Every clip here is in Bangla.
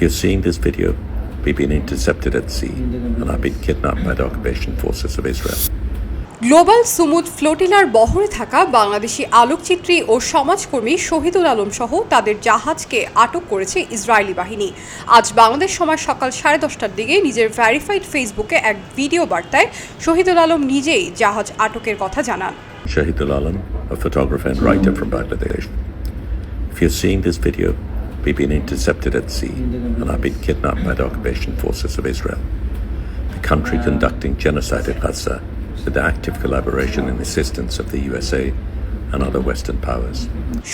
If you're seeing this video, we've been intercepted at sea and I've been kidnapped by the occupation forces of Israel. Global Sumud ফ্লোটিলার বহরে থাকা বাংলাদেশি আলোকচিত্রী ও সমাজকর্মী শহীদুল আলম সহ তাদের জাহাজকে আটক করেছে ইসরায়েলি বাহিনী আজ বাংলাদেশ সময় সকাল সাড়ে দশটার দিকে নিজের ভ্যারিফাইড ফেসবুকে এক ভিডিও বার্তায় শহীদুল আলম নিজেই জাহাজ আটকের কথা জানান Shahidul Alam, a photographer and writer from Bangladesh. If you're seeing this video, we've been intercepted at sea and I've been kidnapped by the occupation forces of Israel. The country conducting genocide in Gaza with the active collaboration and assistance of the USA and other Western powers.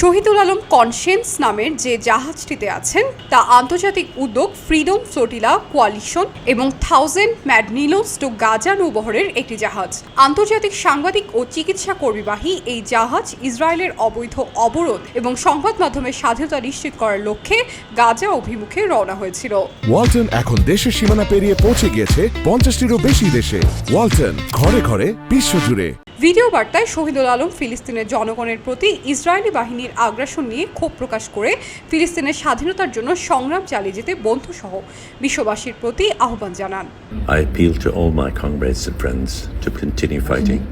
Shahidul Alam Conscience নামের যে জাহাজটিতে আছেন তা আন্তর্জাতিক উদ্যোগ ফ্রিডম ফ্লোটিলা কোয়ালিশন এবং থাউজেন্ড ম্যাডনিলোস টু গাজা নৌবহরের একটি জাহাজ। আন্তর্জাতিক সাংবাদিক ও চিকিৎসা কর্মীবাহী এই জাহাজ ইসরায়েলের অবৈধ অবরোধ এবং সংবাদ মাধ্যমের স্বাধীনতা নিশ্চিত করার লক্ষ্যে গাজা অভিমুখে রওনা হয়েছিল। ওয়ালটন এখন দেশের সীমানা পেরিয়ে পৌঁছে গিয়েছে পঞ্চাশটিরও বেশি দেশে। ওয়ালটন ঘরে ঘরে বিশ্বজুড়ে। ভিডিও বার্তায় শহীদুল আলম ফিলিস্তিনের জনগণের প্রতি ইসরায়েলি বাহিনীর আগ্রাসন নিয়ে ক্ষোভ প্রকাশ করে ফিলিস্তিনের স্বাধীনতার জন্য সংগ্রাম চালিয়ে যেতে বন্ধুসহ বিশ্ববাসীর প্রতি আহ্বান জানান I appeal to all my comrades and friends to continue fighting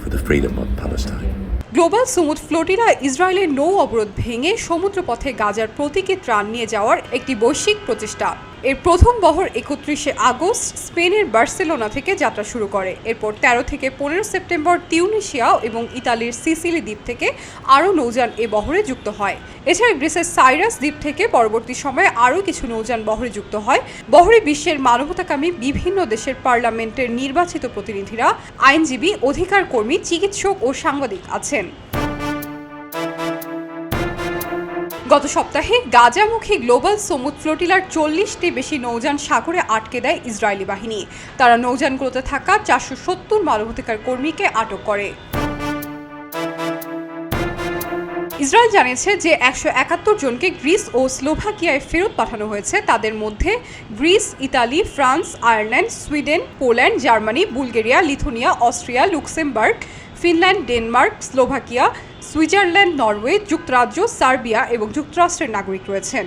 for the freedom of Palestine. Global Sumud flotilla ইসরায়েলের নৌ অবরোধ ভেঙে সমুদ্রপথে গাজার প্রতীকে ত্রাণ নিয়ে যাওয়ার একটি বৈশ্বিক প্রচেষ্টা এর প্রথম বহর একত্রিশে আগস্ট স্পেনের বার্সেলোনা থেকে যাত্রা শুরু করে। এরপর তেরো থেকে পনেরো সেপ্টেম্বর তিউনিশিয়া এবং ইতালির সিসিলি দ্বীপ থেকে আরও নৌযান এ বহরে যুক্ত হয়। এছাড়া গ্রিসের সাইরাস দ্বীপ থেকে পরবর্তী সময়ে আরও কিছু নৌযান বহরে যুক্ত হয়। বহরে বিশ্বের মানবতাকামী বিভিন্ন দেশের পার্লামেন্টের নির্বাচিত প্রতিনিধিরা আইনজীবী অধিকার কর্মী চিকিৎসক ও সাংবাদিক আছেন। গত সপ্তাহে গাজামুখী গ্লোবাল সমুদ ফ্লোটিলার চল্লিশটি বেশি নৌযান সাগরে আটকে দেয় ইসরায়েলি বাহিনী। তারা নৌযানগুলোতে থাকা চারশো সত্তর মানবাধিকার কর্মীকে আটক করে। ইসরায়েল জানিয়েছে যে একশো একাত্তর জনকে গ্রিস ও স্লোভাকিয়ায় ফেরত পাঠানো হয়েছে। তাদের মধ্যে Greece, Italy, France, Ireland, Sweden, Poland, Germany, Bulgaria, Lithuania, Austria, Luxembourg Finland, Denmark, Slovakia, Switzerland, Norway, যুক্তরাজ্য, সার্বিয়া এবং যুক্তরাষ্ট্রের নাগরিক রয়েছেন।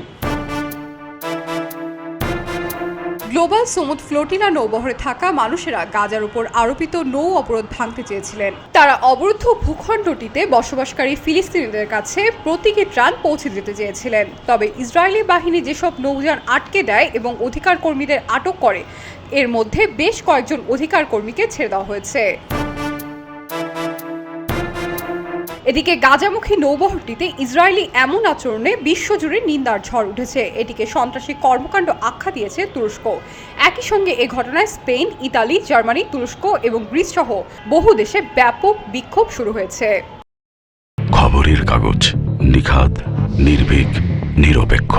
গ্লোবাল সমুদ ফ্লোটিলা নৌবহরে থাকা মানুষেরা গাজার উপর আরোপিত নৌ অবরোধ ভাঙতে চেয়েছিলেন। তারা অবরুদ্ধ ভূখণ্ডটিতে বসবাসকারী ফিলিস্তিনিদের কাছে প্রতীকী ত্রাণ পৌঁছে দিতে চেয়েছিলেন। তবে ইসরায়েলি বাহিনী যেসব নৌযান আটকে দেয় এবং অধিকার কর্মীদের আটক করে, এর মধ্যে বেশ কয়েকজন অধিকার কর্মীকে ছেড়ে দেওয়া হয়েছে। এদিকে গাজামুখী নৌবহরটিতে ইসরায়েলি এমন আচরণে বিশ্বজুড়ে নিন্দার ঝড় উঠেছে। এটিকে সন্ত্রাসী কর্মকাণ্ড আখ্যা দিয়েছে তুরস্ক। একই সঙ্গে এ ঘটনায় স্পেন, ইতালি, জার্মানি, তুরস্ক এবং গ্রিস সহ বহু দেশে ব্যাপক বিক্ষোভ শুরু হয়েছে। খবরের কাগজ নিখাত নির্ভীক, নিরপেক্ষ।